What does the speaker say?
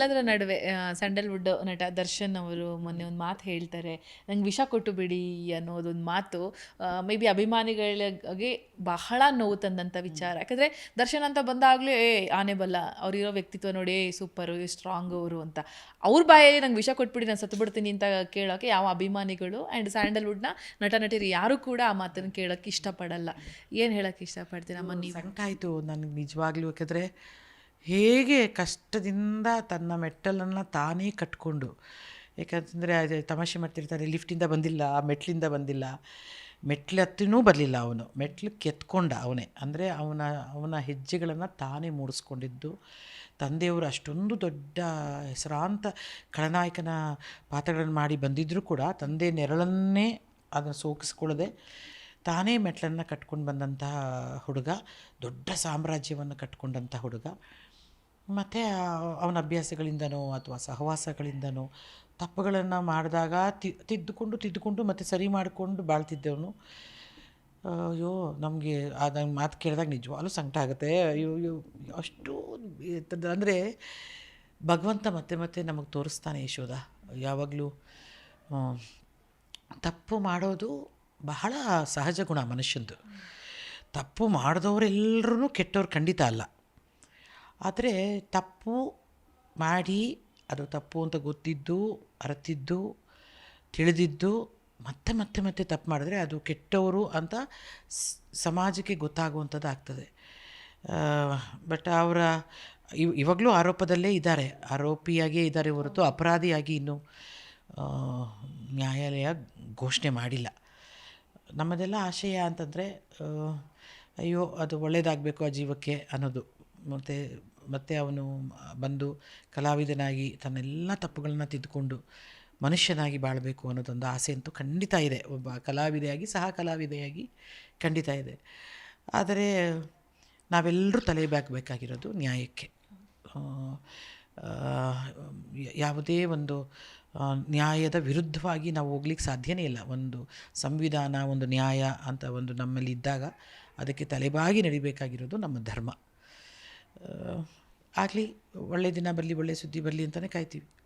ಇದೆಲ್ಲದರ ನಡುವೆ ಸ್ಯಾಂಡಲ್ವುಡ್ ನಟ ದರ್ಶನ್ ಅವರು ಮೊನ್ನೆ ಒಂದು ಮಾತು ಹೇಳ್ತಾರೆ. ನಂಗೆ ವಿಷ ಕೊಟ್ಟು ಬಿಡಿ ಅನ್ನೋದೊಂದು ಮಾತು ಮೇ ಬಿ ಅಭಿಮಾನಿಗಳಿಗೆ ಬಹಳ ನೋವು ತಂದಂಥ ವಿಚಾರ. ಯಾಕಂದರೆ ದರ್ಶನ್ ಅಂತ ಬಂದಾಗಲೂ ಏ ಆನೆ ಬಲ್ಲ ಅವ್ರಿರೋ ವ್ಯಕ್ತಿತ್ವ ನೋಡಿ ಏ ಸೂಪರು ಏ ಸ್ಟ್ರಾಂಗ್ ಅವರು ಅಂತ. ಅವ್ರ ಬಾಯಲ್ಲಿ ನಂಗೆ ವಿಷ ಕೊಟ್ಬಿಡಿ ನಾನು ಸತ್ತು ಬಿಡ್ತೀನಿ ಅಂತ ಕೇಳೋಕ್ಕೆ ಯಾವ ಅಭಿಮಾನಿಗಳು ಆ್ಯಂಡ್ ಸ್ಯಾಂಡಲ್ವುಡ್ನ ನಟ ನಟಿಯರು ಯಾರೂ ಕೂಡ ಆ ಮಾತನ್ನು ಕೇಳೋಕ್ಕೆ ಇಷ್ಟಪಡಲ್ಲ. ಏನು ಹೇಳೋಕ್ಕೆ ಇಷ್ಟಪಡ್ತೀರಮ್ಮ ನೀವು? ಸಂಕಟ ಆಯಿತು ನನಗೆ ನಿಜವಾಗ್ಲೂ ಯಾಕಂದರೆ ಹೇಗೆ ಕಷ್ಟದಿಂದ ತನ್ನ ಮೆಟ್ಟಲನ್ನು ತಾನೇ ಕಟ್ಕೊಂಡು ಯಾಕಂತಂದರೆ ಅದು ತಮಾಷೆ ಮಾಡ್ತಿರ್ತಾರೆ, ಲಿಫ್ಟಿಂದ ಬಂದಿಲ್ಲ, ಮೆಟ್ಲಿಂದ ಬಂದಿಲ್ಲ, ಮೆಟ್ಲು ಹತ್ತಿನೂ ಬರಲಿಲ್ಲ ಅವನು. ಮೆಟ್ಲು ಕೆತ್ಕೊಂಡ ಅವನೇ. ಅಂದರೆ ಅವನ ಅವನ ಹೆಜ್ಜೆಗಳನ್ನು ತಾನೇ ಮೂಡಿಸ್ಕೊಂಡಿದ್ದು. ತಂದೆಯವರು ಅಷ್ಟೊಂದು ದೊಡ್ಡ ಹೆಸರಾಂತ ಖಳನಾಯಕನ ಪಾತ್ರಗಳನ್ನು ಮಾಡಿ ಬಂದಿದ್ದರೂ ಕೂಡ ತಂದೆ ನೆರಳನ್ನೇ ಅದನ್ನು ಸೋಕಿಸ್ಕೊಳ್ಳದೆ ತಾನೇ ಮೆಟ್ಲನ್ನು ಕಟ್ಕೊಂಡು ಬಂದಂತಹ ಹುಡುಗ, ದೊಡ್ಡ ಸಾಮ್ರಾಜ್ಯವನ್ನು ಕಟ್ಕೊಂಡಂಥ ಹುಡುಗ. ಮತ್ತು ಅವನ ಅಭ್ಯಾಸಗಳಿಂದನೋ ಅಥವಾ ಸಹವಾಸಗಳಿಂದನೋ ತಪ್ಪುಗಳನ್ನು ಮಾಡಿದಾಗ ತಿದ್ದುಕೊಂಡು ತಿದ್ದುಕೊಂಡು ಮತ್ತು ಸರಿ ಮಾಡಿಕೊಂಡು ಬಾಳ್ತಿದ್ದವನು. ಅಯ್ಯೋ, ನಮಗೆ ಅದು ಮಾತು ಕೇಳಿದಾಗ ನಿಜವಾಗ್ಲೂ ಸಂಕಟ ಆಗುತ್ತೆ. ಅಯ್ಯೋ ಅಯ್ಯೋ, ಅಷ್ಟು ಅಂದರೆ ಭಗವಂತ ಮತ್ತೆ ಮತ್ತೆ ನಮಗೆ ತೋರಿಸ್ತಾನೆ ಯಶೋಧ. ಯಾವಾಗಲೂ ತಪ್ಪು ಮಾಡೋದು ಬಹಳ ಸಹಜ ಗುಣ ಮನುಷ್ಯಂದು. ತಪ್ಪು ಮಾಡಿದವರೆಲ್ಲರೂ ಕೆಟ್ಟವ್ರು ಖಂಡಿತ ಅಲ್ಲ. ಆದರೆ ತಪ್ಪು ಮಾಡಿ, ಅದು ತಪ್ಪು ಅಂತ ಗೊತ್ತಿದ್ದು, ಅರತಿದ್ದು, ತಿಳಿದಿದ್ದು, ಮತ್ತೆ ಮತ್ತೆ ಮತ್ತೆ ತಪ್ಪು ಮಾಡಿದ್ರೆ ಅದು ಕೆಟ್ಟವರು ಅಂತ ಸಮಾಜಕ್ಕೆ ಗೊತ್ತಾಗುವಂಥದ್ದು ಆಗ್ತದೆ. ಬಟ್ ಅವರ, ಇವ್, ಇವಾಗಲೂ ಆರೋಪದಲ್ಲೇ ಇದ್ದಾರೆ. ಆರೋಪಿಯಾಗಿಯೇ ಇದ್ದಾರೆ ಹೊರತು ಅಪರಾಧಿಯಾಗಿ ಇನ್ನೂ ನ್ಯಾಯಾಲಯ ಘೋಷಣೆ ಮಾಡಿಲ್ಲ. ನಮ್ಮದೆಲ್ಲ ಆಶಯ ಅಂತಂದರೆ ಅಯ್ಯೋ, ಅದು ಒಳ್ಳೆಯದಾಗಬೇಕು ಆ ಜೀವಕ್ಕೆ ಅನ್ನೋದು. ಮತ್ತು, ಮತ್ತೆ ಅವನು ಬಂದು ಕಲಾವಿದನಾಗಿ ತನ್ನೆಲ್ಲ ತಪ್ಪುಗಳನ್ನ ತಿದ್ದುಕೊಂಡು ಮನುಷ್ಯನಾಗಿ ಬಾಳಬೇಕು ಅನ್ನೋದೊಂದು ಆಸೆ ಅಂತೂ ಖಂಡಿತ ಇದೆ. ಒಬ್ಬ ಕಲಾವಿದೆಯಾಗಿ ಸಹ ಕಲಾವಿದೆಯಾಗಿ ಖಂಡಿತ ಇದೆ. ಆದರೆ ನಾವೆಲ್ಲರೂ ತಲೆ ಬಾಗಬೇಕಾಗಿರೋದು ನ್ಯಾಯಕ್ಕೆ. ಯಾವುದೇ ಒಂದು ನ್ಯಾಯದ ವಿರುದ್ಧವಾಗಿ ನಾವು ಹೋಗ್ಲಿಕ್ಕೆ ಸಾಧ್ಯನೇ ಇಲ್ಲ. ಒಂದು ಸಂವಿಧಾನ, ಒಂದು ನ್ಯಾಯ ಅಂತ ಒಂದು ನಮ್ಮಲ್ಲಿ ಇದ್ದಾಗ ಅದಕ್ಕೆ ತಲೆಬಾಗಿ ನಡಿಬೇಕಾಗಿರೋದು ನಮ್ಮ ಧರ್ಮ. ಆಗಲಿ ಒಳ್ಳೆಯ ದಿನ ಬರಲಿ ಒಳ್ಳೆಯ ಸುದ್ದಿ ಬರಲಿ ಅಂತಲೇ ಕಾಯ್ತೀವಿ.